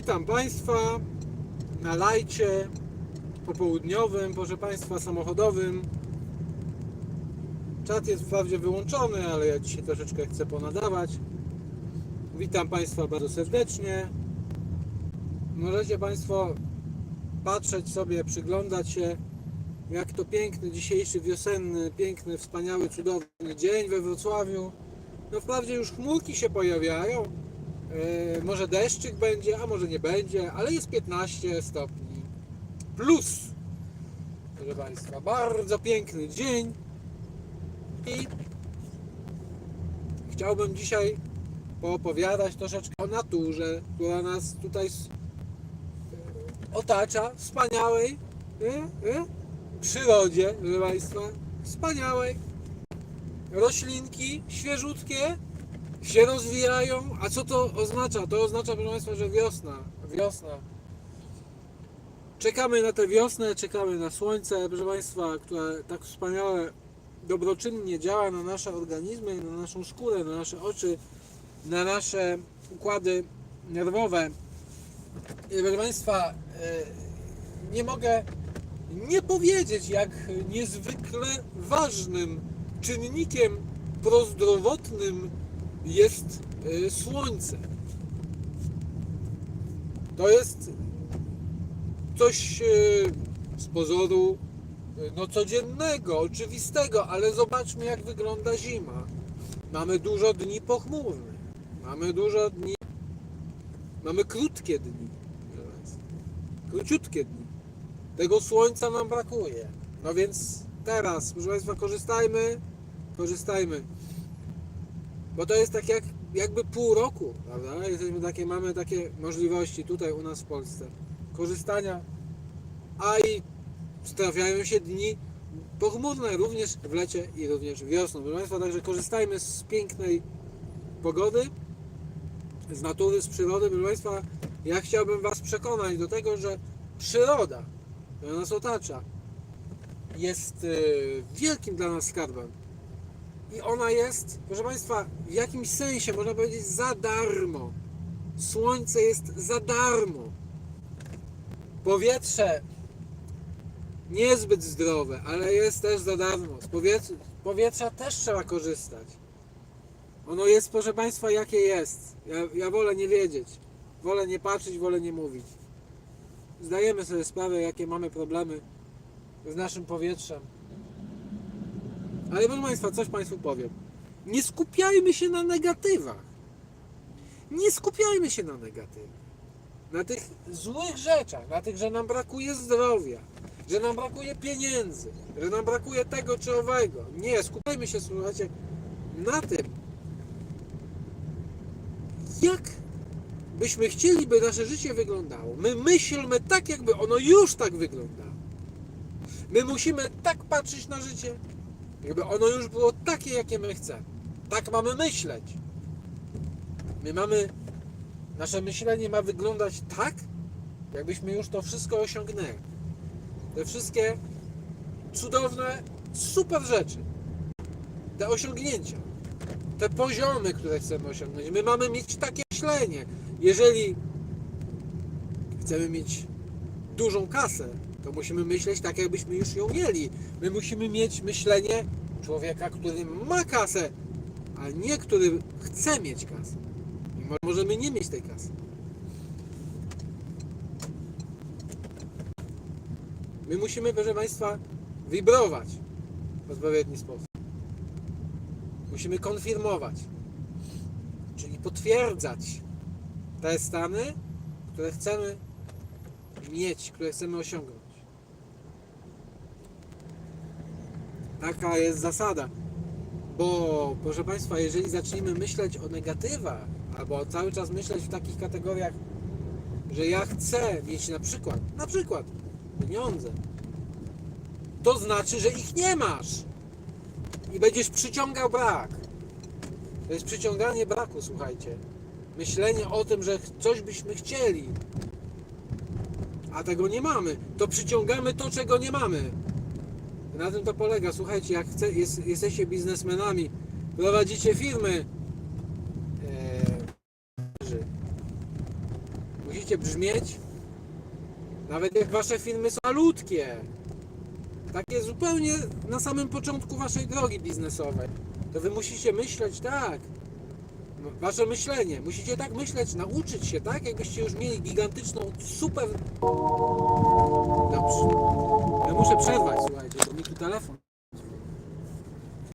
Witam Państwa na lajcie popołudniowym, proszę Państwa, samochodowym. Czat jest wprawdzie wyłączony, ale ja dzisiaj troszeczkę chcę ponadawać. Witam Państwa bardzo serdecznie. Możecie Państwo patrzeć sobie, przyglądać się, jak to piękny dzisiejszy wiosenny, piękny, wspaniały, cudowny dzień we Wrocławiu. No wprawdzie już chmurki się pojawiają, E, może deszczyk będzie, a może nie będzie, ale jest 15 stopni plus. Proszę Państwa, bardzo piękny dzień i chciałbym dzisiaj poopowiadać troszeczkę o naturze, która nas tutaj e, otacza, wspaniałej e, e, przyrodzie, proszę Państwa, wspaniałej. Roślinki świeżutkie, się rozwijają. A co to oznacza? To oznacza, proszę Państwa, że wiosna. Wiosna. Czekamy na tę wiosnę, czekamy na słońce, proszę Państwa, które tak wspaniale, dobroczynnie działa na nasze organizmy, na naszą skórę, na nasze oczy, na nasze układy nerwowe. I proszę Państwa, e, nie mogę nie powiedzieć, jak niezwykle ważnym czynnikiem prozdrowotnym jest y, słońce. To jest coś y, z pozoru y, no codziennego, oczywistego, ale zobaczmy jak wygląda zima. Mamy dużo dni pochmurnych. Mamy dużo dni mamy krótkie dni. Króciutkie dni. Tego słońca nam brakuje. No więc teraz, proszę Państwa, korzystajmy, korzystajmy. Bo to jest tak jak, jakby pół roku, prawda? Jesteśmy takie, mamy takie możliwości tutaj u nas w Polsce korzystania, a i trafiają się dni pochmurne również w lecie i również wiosną. Proszę Państwa, także korzystajmy z pięknej pogody, z natury, z przyrody. Proszę Państwa, ja chciałbym Was przekonać do tego, że przyroda, która nas otacza, jest y, wielkim dla nas skarbem. I ona jest, proszę Państwa, w jakimś sensie można powiedzieć za darmo. Słońce jest za darmo. Powietrze niezbyt zdrowe, ale jest też za darmo. Z powietrza, powietrza też trzeba korzystać. Ono jest, proszę Państwa, jakie jest. Ja, ja wolę nie wiedzieć. Wolę nie patrzeć, wolę nie mówić. Zdajemy sobie sprawę, jakie mamy problemy z naszym powietrzem. Ale proszę Państwa, coś Państwu powiem. Nie skupiajmy się na negatywach. Nie skupiajmy się na negatywach. Na tych złych rzeczach, na tych, że nam brakuje zdrowia, że nam brakuje pieniędzy, że nam brakuje tego czy owego. Nie, skupiajmy się, słuchajcie, na tym, jak byśmy chcieli, by nasze życie wyglądało. My myślmy tak, jakby ono już tak wyglądało. My musimy tak patrzeć na życie, jakby ono już było takie, jakie my chcemy. Tak mamy myśleć. My mamy, nasze myślenie ma wyglądać tak, jakbyśmy już to wszystko osiągnęli. Te wszystkie cudowne, super rzeczy, te osiągnięcia, te poziomy, które chcemy osiągnąć. My mamy mieć takie myślenie. Jeżeli chcemy mieć dużą kasę, to musimy myśleć tak, jakbyśmy już ją mieli. My musimy mieć myślenie człowieka, który ma kasę, a nie który chce mieć kasę. I mo- możemy nie mieć tej kasy. My musimy, proszę Państwa, wibrować w odpowiedni sposób. Musimy konfirmować, czyli potwierdzać te stany, które chcemy mieć, które chcemy osiągnąć. Taka jest zasada. Bo, proszę Państwa, jeżeli zaczniemy myśleć o negatywach, albo cały czas myśleć w takich kategoriach, że ja chcę mieć na przykład, na przykład pieniądze, to znaczy, że ich nie masz. I będziesz przyciągał brak. To jest przyciąganie braku, słuchajcie. Myślenie o tym, że coś byśmy chcieli, a tego nie mamy, to przyciągamy to, czego nie mamy. Na tym to polega. Słuchajcie, jak chce, jest, jesteście biznesmenami, prowadzicie firmy, e, Musicie brzmieć, nawet jak wasze filmy są malutkie. Takie zupełnie na samym początku waszej drogi biznesowej. To wy musicie myśleć tak. No, Wasze myślenie. Musicie tak myśleć, nauczyć się, tak? Jakbyście już mieli gigantyczną, super... Dobrze. Ja muszę przerwać, słuchajcie, bo mi tu telefon